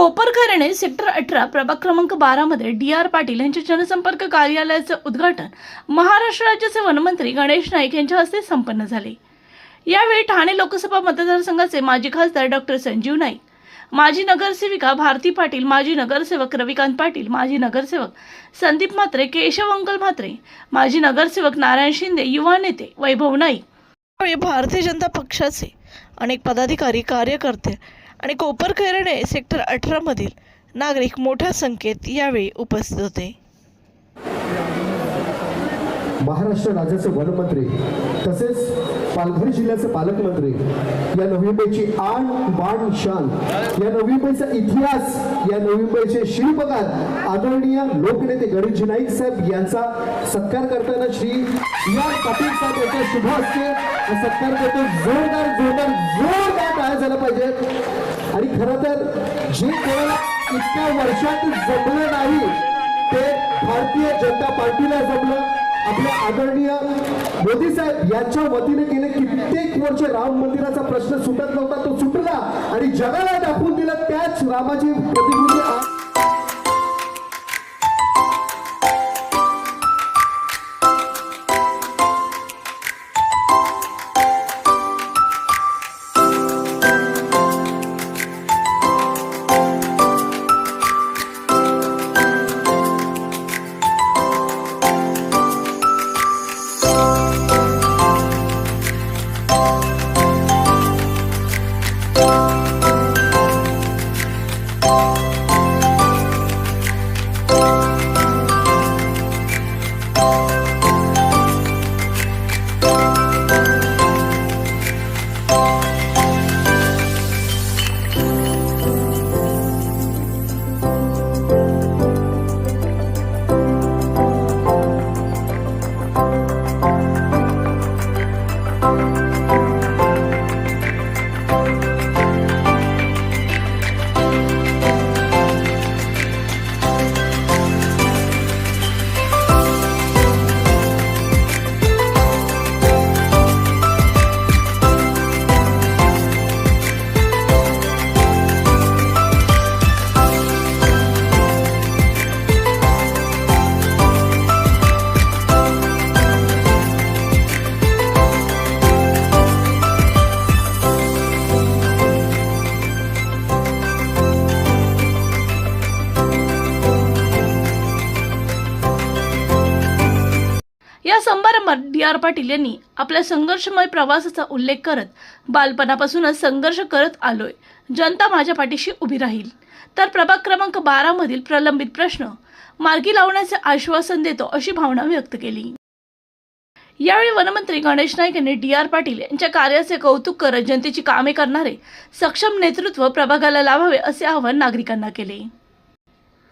Koparkhairane sector अठरा प्रभाग क्रमांक बारामध्ये डी आर पाटील यांच्या जनसंपर्क कार्यालयाचं उद्घाटन महाराष्ट्र राज्याचे वनमंत्री गणेश नाईक यांच्या हस्ते संपन्न झाले. यावेळी ठाणे लोकसभा मतदारसंघाचे माजी खासदार डॉक्टर संजीव नाईक माजी नगरसेविका भारती पाटील माजी नगरसेवक रविकांत पाटील माजी नगरसेवक संदीप म्हात्रे केशव अंकल म्हात्रे माजी नगरसेवक नारायण शिंदे युवा नेते वैभव नाईक. यावेळी भारतीय जनता पक्षाचे अनेक पदाधिकारी कार्यकर्ते आणि कोपरखैरणे सेक्टर अठरामधील नागरिक मोठ्या संख्येत यावेळी उपस्थित होते. महाराष्ट्र राज्याचे वनमंत्री तसेच पालघर जिल्ह्याचे पालकमंत्री या नवी मुंबईची आण बाण शान या नवी मुंबईचा इतिहास या नवी मुंबईचे शिल्पकार आदरणीय लोकनेते गणेशजी नाईक साहेब यांचा सत्कार करताना श्री या पाटील साहेब यांच्या शुभ हस्ते सत्कार करतो जोरदार जोरदार जोरदार काय झालं पाहिजे? आणि खरं तर जे कोणाला इतक्या वर्षात जमलं नाही ते भारतीय जनता पार्टीला जमलं. आपल्या आदरणीय मोदी साहेब यांच्या वतीने गेले कित्येक वर्ष राम मंदिराचा प्रश्न सुटत नव्हता तो सुटला. आणि जगाला दाखवून दिला त्याच रामाची प्रतिकृती आज या आर पाटील यांनी आपल्या संघर्षमय प्रवासाचा उल्लेख करत बालपणापासूनच संघर्ष करत आलोय. जनता माझ्या पाठीशी उभी राहील. तर प्रभाग क्रमांक बारामधील प्रलंबित प्रश्न मार्गी लावण्याचे आश्वासन देतो अशी भावना व्यक्त केली. यावेळी वनमंत्री गणेश नाईक यांनी डी आर पाटील यांच्या कार्याचे कौतुक करत जनतेची कामे करणारे सक्षम नेतृत्व प्रभागाला लाभावे असे आवाहन नागरिकांना केले.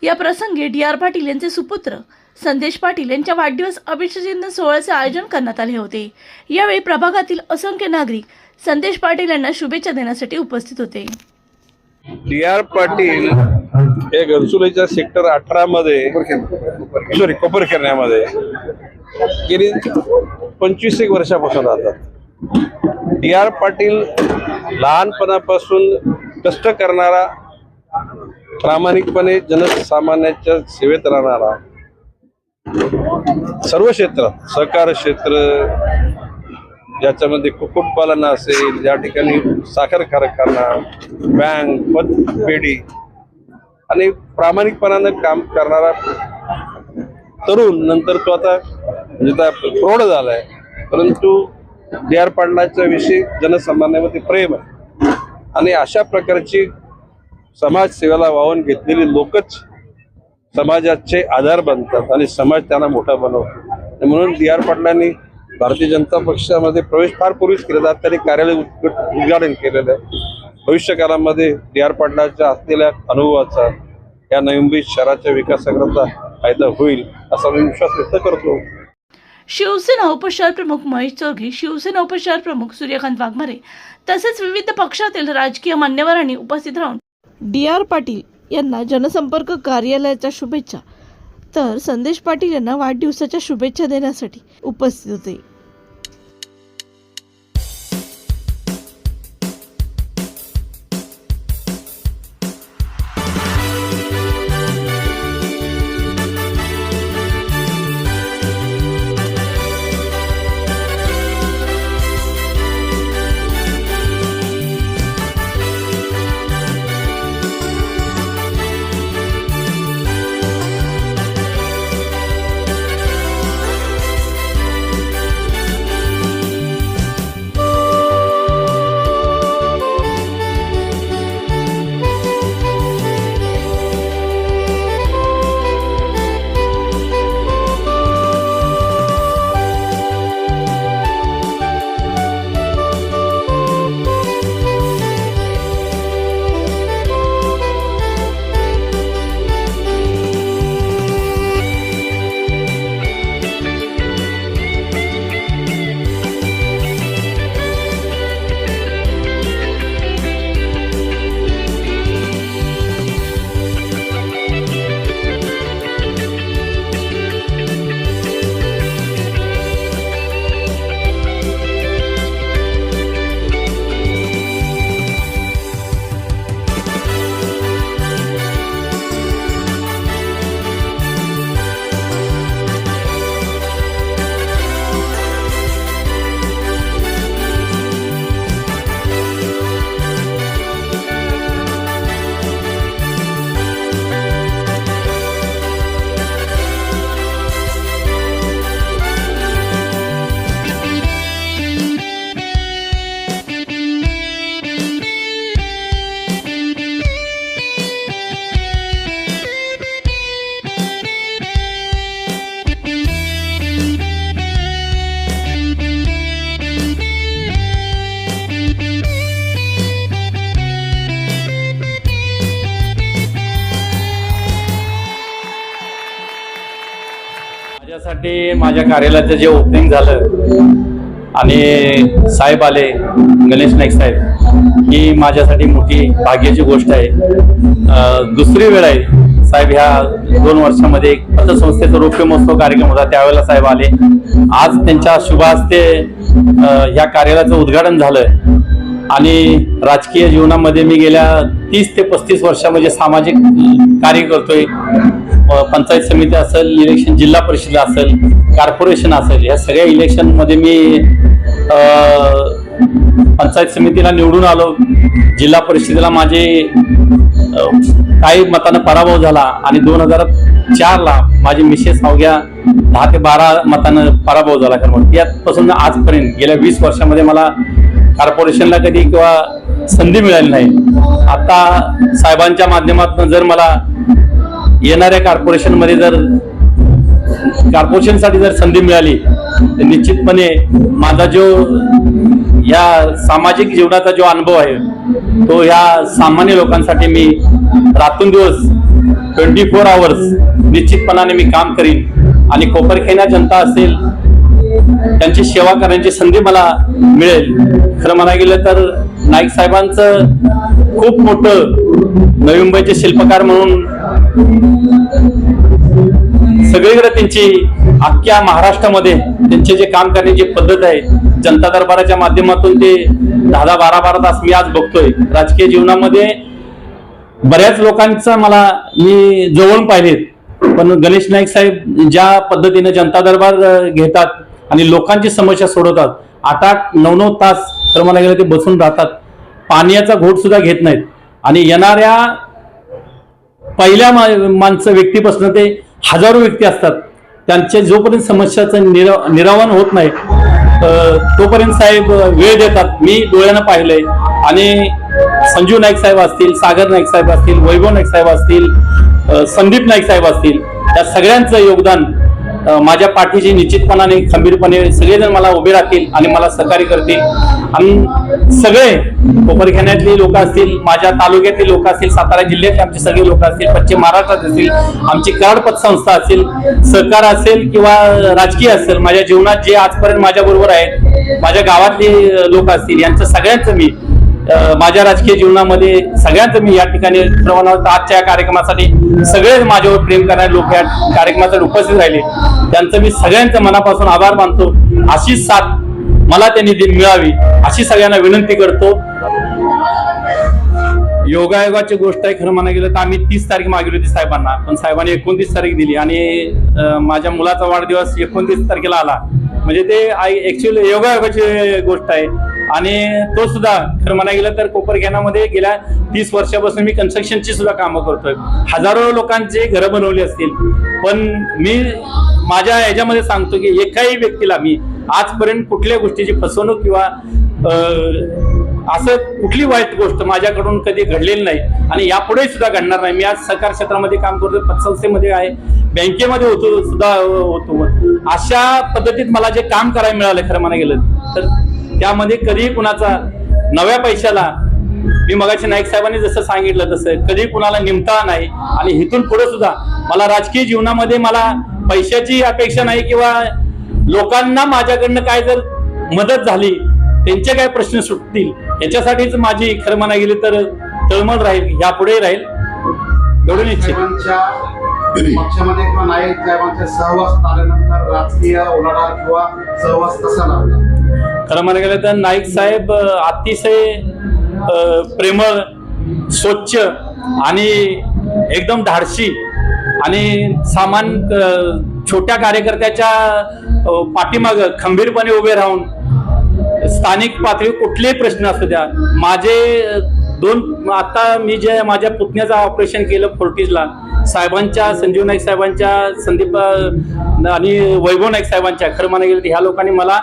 या प्रसंगी डी आर पाटील यांचे सुपुत्र संदेश पाटील यांच्या वाढदिवस अभिषेचन सोहळ्याचे आयोजन करण्यात आले होते. यावेळी प्रभागातील असंख्य नागरिक संदेश पाटील यांना शुभेच्छा देण्यासाठी उपस्थित होते. डी आर पाटील हे घरसुलेच्या सेक्टर अठरा मध्ये सॉरी कोपरखेरण्यामध्ये गेली पंचवीस एक वर्षापासून राहतात. डी आर पाटील लहानपणापासून कष्ट करणारा प्रामाणिकपणे जनसामान्याच्या सेवेत राहणारा सर्व क्षेत्र सहकार क्षेत्र ज्याच्यामध्ये कुक्कुटपालन असेल ज्या ठिकाणी साखर कारखाना बँक पतपेढी आणि प्रामाणिकपणानं काम करणारा तरुण नंतर तो आता म्हणजे आता प्रौढ झालाय. परंतु डी आर पाटलाच्या विषयी जनसामान्यामध्ये प्रेम आहे. आणि अशा प्रकारची समाजसेवेला वाहून घेतलेली लोकच समाजाचे आधार बनतात आणि समाज त्यांना मोठा बनवतो. म्हणून डी आर पाटलांनी भारतीय जनता पक्षामध्ये प्रवेश फार पूर्वीच केलेला. त्यांनी कार्यालय उद्घ- उद्घाटन केलेलं आहे. भविष्य काळामध्ये डी आर पाटलाच्या असलेल्या अनुभवाचा या नवी मुंबई शहराच्या विकासाकरता फायदा होईल असा मी विश्वास व्यक्त करतो. शिवसेना उपशहर प्रमुख महेश चौघे शिवसेना उपशहर प्रमुख सूर्यकांत वाघमारे तसेच विविध पक्षातील राजकीय मान्यवरांनी उपस्थित राहून डी आर पाटील यांना जनसंपर्क कार्यालयाच्या शुभेच्छा. तर संदेश पाटील यांना वाढदिवसाच्या शुभेच्छा देण्यासाठी उपस्थित होते. माझ्यासाठी माझ्या कार्यालयाचं जे ओपनिंग झालं आणि साहेब आले गणेश नाईक साहेब ही माझ्यासाठी मोठी भाग्याची गोष्ट आहे. दुसरी वेळ आहे साहेब ह्या दोन वर्षामध्ये एक पतसंस्थेचा रौप्य महोत्सव कार्यक्रम होता त्यावेळेला साहेब आले. आज त्यांच्या शुभास्ते ह्या कार्यालयाचं उद्घाटन झालं. आणि राजकीय जीवनामध्ये मी गेल्या तीस ते पस्तीस वर्षामध्ये सामाजिक कार्य करतोय. पंचायत समिती असेल इलेक्शन जिल्हा परिषद असेल कॉर्पोरेशन असेल या सगळ्या इलेक्शनमध्ये मी पंचायत समितीला निवडून आलो. जिल्हा परिषदेला माझे काही मतानं पराभव झाला आणि दोन हजार चारला माझी मिसेस अवघ्या दहा ते बारा मतानं पराभव झाला. खरं म्हणजे आजपर्यंत गेल्या वीस वर्षामध्ये मला कॉर्पोरेशनला कधी किंवा संधी मिळाली नाही. आता साहेबांच्या माध्यमातून जर मला येणाऱ्या कॉर्पोरेशनमध्ये जर कॉर्पोरेशनसाठी जर संधी मिळाली तर निश्चितपणे माझा जो या सामाजिक जीवनाचा जो अनुभव आहे तो ह्या सामान्य लोकांसाठी मी रातून दिवस ट्वेंटी फोर आवर्स निश्चितपणाने मी काम करीन. आणि कोपरखेना जनता असेल त्यांची सेवा करण्याची संधी मला मिळेल. खरं म्हणायला गेलं तर नाईक साहेबांचं खूप मोठं नवी मुंबईचे शिल्पकार म्हणून सगळीकडे त्यांची अख्ख्या महाराष्ट्रामध्ये त्यांचे जे काम करण्याची पद्धत आहे जनता दरबाराच्या माध्यमातून ते दहा दहा बारा बारा तास मी आज बघतोय. राजकीय जीवनामध्ये बऱ्याच लोकांचा मला मी जवळून पाहिलेत. पण गणेश नाईक साहेब ज्या पद्धतीने जनता दरबार घेतात आणि लोकांची समस्या सोडवतात आठ आठ नऊ नऊ तास तर मला गेलं ते बसून राहतात. पाण्याचा घोट सुद्धा घेत नाहीत. आणि येणाऱ्या पहिल्या मा- माणसं व्यक्तीपासून ते हजारो व्यक्ती असतात. त्यांच्या जोपर्यंत समस्याचं निरा निरावण होत नाही तोपर्यंत साहेब वेळ देतात. मी डोळ्यानं पाहिलंय. आणि संजू नाईक साहेब असतील सागर नाईक साहेब असतील वैभव नाईक साहेब असतील संदीप नाईक साहेब असतील या सगळ्यांचं योगदान माझ्या पाठीशी निश्चितपणाने खंबीरपणे सगळेजण मला उभे राहतील आणि मला सहकार्य करतील. आणि सगळे कोपरखान्यातले लोक असतील माझ्या तालुक्यातली लोक असतील सातारा जिल्ह्यातले आमचे सगळे लोक असतील पश्चिम महाराष्ट्रात असतील आमची कराड पतसंस्था असेल सहकार असेल किंवा राजकीय असेल माझ्या जीवनात जे आजपर्यंत माझ्या बरोबर आहेत माझ्या गावातले लोक असतील यांचं सगळ्यांचं मी माझ्या राजकीय जीवनामध्ये सगळ्यांचं मी या ठिकाणी प्रमाणात आजच्या या कार्यक्रमासाठी सगळेच माझ्यावर प्रेम करणारे लोक या कार्यक्रमासाठी उपस्थित राहिले. त्यांचं मी सगळ्यांचं मनापासून आभार मानतो. अशीच साथ मला त्यांनी मिळावी अशी सगळ्यांना विनंती करतो. योगायोगाची गोष्ट आहे खरं म्हणा गेलं तर आम्ही तीस तारीख मागवली होती साहेबांना. पण साहेबांनी एकोणतीस तारीख दिली आणि माझ्या मुलाचा वाढदिवस एकोणतीस तारखेला आला. म्हणजे ते ऍक्च्युअली योगायोगाची गोष्ट आहे. आणि तो सुद्धा खरं म्हणा गेलं तर कोपरखेनामध्ये गेल्या तीस वर्षापासून मी कन्स्ट्रक्शनची सुद्धा कामं करतोय. हजारो लोकांचे घरं बनवली असतील. पण मी माझ्या याच्यामध्ये सांगतो की एकाही व्यक्तीला मी आजपर्यंत कुठल्या गोष्टीची फसवणूक किंवा असं कुठली वाईट गोष्ट माझ्याकडून कधी घडलेली नाही आणि यापुढे सुद्धा घडणार नाही. मी आज सहकार क्षेत्रामध्ये काम करतो पतसंस्थेमध्ये आहे बँकेमध्ये होतो सुद्धा होतो. अशा पद्धतीत मला जे काम करायला मिळालं खरं म्हणा गेलं तर त्यामध्ये कधीही कुणाचा नव्या पैशाला मी मगाशी नाईक साहेबांनी जसं सांगितलं तसं कधी कुणाला निमता नाही आणि इथून पुढे सुद्धा मला राजकीय जीवनामध्ये मला पैशाची अपेक्षा नाही किंवा लोकांना माझ्याकडनं काय जर मदत झाली त्यांचे काय प्रश्न सुटतील याच्यासाठीच माझी खरं म्हणा गेली तर तळमळ राहील यापुढे राहील. एवढं निश्चित. पक्षामध्ये किंवा नाईक साहेबांच्या सहवास आल्यानंतर राजकीय उलाढाल किंवा सहवास कसा लागला. खरं म्हणायला गेलं तर नाईक साहेब अतिशय प्रेमळ स्वच्छ आणि एकदम धाडशी आणि सामान छोट्या कार्यकर्त्याच्या पाठीमाग खंबीरपणे उभे राहून स्थानिक पातळी कुठलेही प्रश्न असू द्या. माझे दोन आता मी जे माझ्या पुतण्याचं ऑपरेशन केलं फोर्टीजला साहेबांच्या संजीव नाईक साहेबांच्या संदीप आणि वैभव नाईक साहेबांच्या खरं म्हणायला गेलं ह्या लोकांनी मला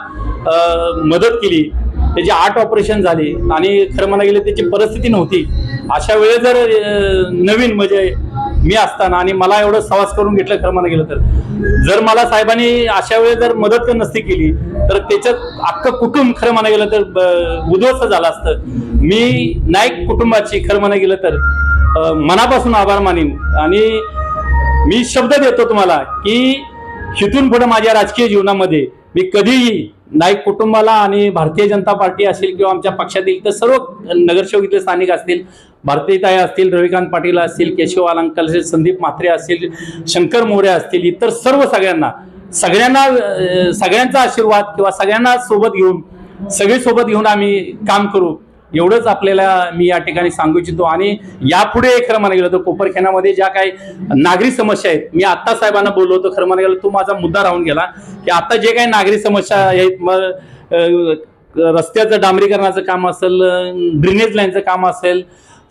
मदत केली. त्याची आठ ऑपरेशन झाली आणि खरं म्हणा गेलं त्याची परिस्थिती नव्हती. अशा वेळेस जर नवीन म्हणजे मी असताना आणि मला एवढं सवास करून घेतलं खरं म्हणा गेलं तर. जर मला साहेबांनी अशा वेळेस जर मदत नसती केली तर त्याच्यात अख्खं कुटुंब खरं म्हणा गेलं तर ब- उद्ध्वस्त झालं असतं. मी नाईक कुटुंबाची खरं म्हणा गेलं तर मनापासून आभार मानीन. आणि मी शब्द देतो तुम्हाला की इथून पुढे माझ्या राजकीय जीवनामध्ये मी कधीही नाईक कुटुंबाला आणि भारतीय जनता पार्टी असेल किंवा आमच्या पक्षातील तर सर्व नगरसेवक इथले स्थानिक असतील भारतीताई असतील रविकांत पाटील असतील केशव अलंकल असेल संदीप म्हात्रे असतील शंकर मोरे असतील इतर सर्व सगळ्यांना सगळ्यांना सगळ्यांचा आशीर्वाद किंवा सगळ्यांना सोबत घेऊन सगळे सोबत घेऊन आम्ही काम करू. एवढंच आपल्याला मी या ठिकाणी सांगू इच्छितो. आणि यापुढे खरं म्हणायला गेलं तर कोपरखेनामध्ये ज्या काही नागरी समस्या आहेत मी आत्ता साहेबांना बोललो होतो खरं म्हणायला गेलं तो माझा मुद्दा राहून गेला की आता जे काही नागरी समस्या आहेत मग रस्त्याचं डांबरीकरणाचं काम असेल ड्रेनेज लाईनचं काम असेल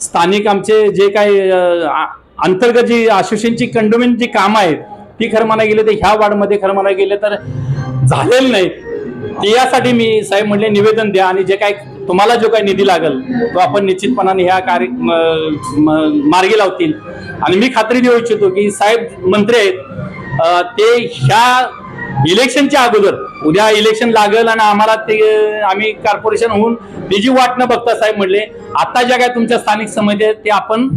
स्थानिक आमचे जे काही अंतर्गत जी आशुषेंची कंडोमेंट जी कामं आहेत ती खरं म्हणा गेलं तर ह्या वार्डमध्ये खरं म्हणायला गेलं तर झालेलं नाही. ते यासाठी मी साहेब म्हणले निवेदन द्या आणि जे काही तुम्हाला जो काही निधी लागेल तो आपण निश्चितपणाने ह्या कार्य म- मार्गी लावतील. आणि मी खात्री देऊ इच्छितो की साहेब मंत्री आहेत ते ह्या इलेक्शनच्या अगोदर उद्या इलेक्शन लागेल आणि आम्हाला ते आम्ही कॉर्पोरेशन होऊन त्याची वाट न बघता साहेब म्हटले आता ज्या काय तुमच्या स्थानिक समिती आहेत ते आपण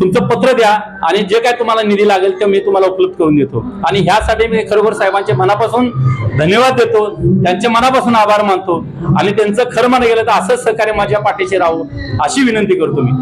तुमचं पत्र द्या आणि जे काय तुम्हाला निधी लागेल ते मी तुम्हाला उपलब्ध करून देतो. आणि ह्यासाठी मी खरोखर साहेबांचे मनापासून धन्यवाद देतो. त्यांचे मनापासून आभार मानतो. आणि त्यांचं खरं म्हणा गेलं तर असंच सहकार्य माझ्या पाठीशी राहू अशी विनंती करतो मी.